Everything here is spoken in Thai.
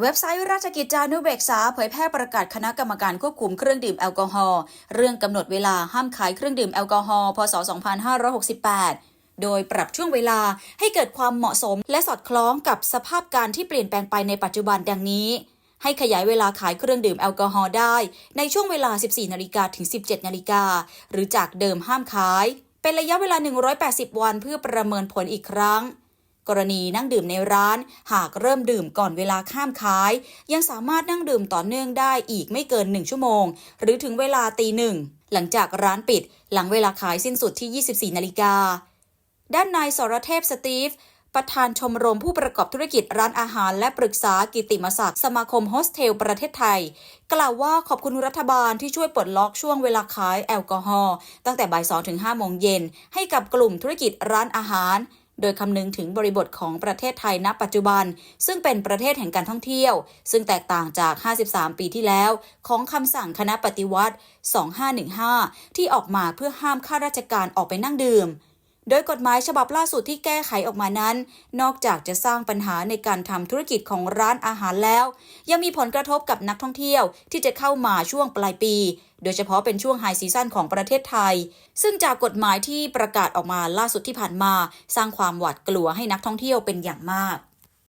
เว็บไซต์ราชกิจจานุเบกษาเผยแพร่ประกาศคณะกรรมการควบคุมเครื่องดื่มแอลกอฮอล์เรื่องกำหนดเวลาห้ามขายเครื่องดื่มแอลกอฮอล์พศ 2568 โดยปรับช่วงเวลาให้เกิดความเหมาะสม และสอดคล้องกับสภาพการที่เปลี่ยนแปลงไปในปัจจุบันดังนี้ ให้ขยายเวลาขายเครื่องดื่มแอลกอฮอล์ได้ ในช่วงเวลา 14 นาฬิกาถึง 17 นาฬิกาหรือจากเดิมห้ามขาย เป็นระยะเวลา 180 วันเพื่อประเมินผลอีกครั้ง กรณีนั่งดื่มในร้าน หากเริ่มดื่มก่อนเวลาข้ามขาย ยังสามารถนั่งดื่มต่อเนื่องได้อีกไม่เกิน 1 ชั่วโมง หรือถึงเวลาตีหนึ่งหลังจากร้านปิด หลังเวลาขายสิ้นสุดที่ 24 นาฬิกา ด้านนายสรเทพสตีฟประธานชมรมผู้ประกอบธุรกิจร้านอาหารและปรึกษากิติมศักดิ์สมาคมโฮสเทลประเทศไทย กล่าวว่าขอบคุณรัฐบาลที่ช่วยปลดล็อกช่วงเวลาขายแอลกอฮอล์ตั้งแต่บ่าย2ถึง5โมงเย็นให้กับกลุ่มธุรกิจร้านอาหาร โดยคำนึงถึงบริบทของประเทศไทยณปัจจุบัน ซึ่งเป็นประเทศแห่งการท่องเที่ยว ซึ่งแตกต่างจาก 53 ปีที่แล้ว ของคำสั่งคณะปฏิวัติ 2515 ที่ออกมาเพื่อห้ามข้าราชการออกไปนั่งดื่ม โดยกฎหมายฉบับล่าสุดที่แก้ไขออกมานั้น นอกจากจะสร้างปัญหาในการทำธุรกิจของร้านอาหารแล้ว ยังมีผลกระทบกับนักท่องเที่ยวที่จะเข้ามาช่วงปลายปี โดยเฉพาะเป็นช่วงไฮซีซั่นของประเทศไทย ซึ่งจากกฎหมายที่ประกาศออกมาล่าสุดที่ผ่านมา สร้างความหวาดกลัวให้นักท่องเที่ยวเป็นอย่างมาก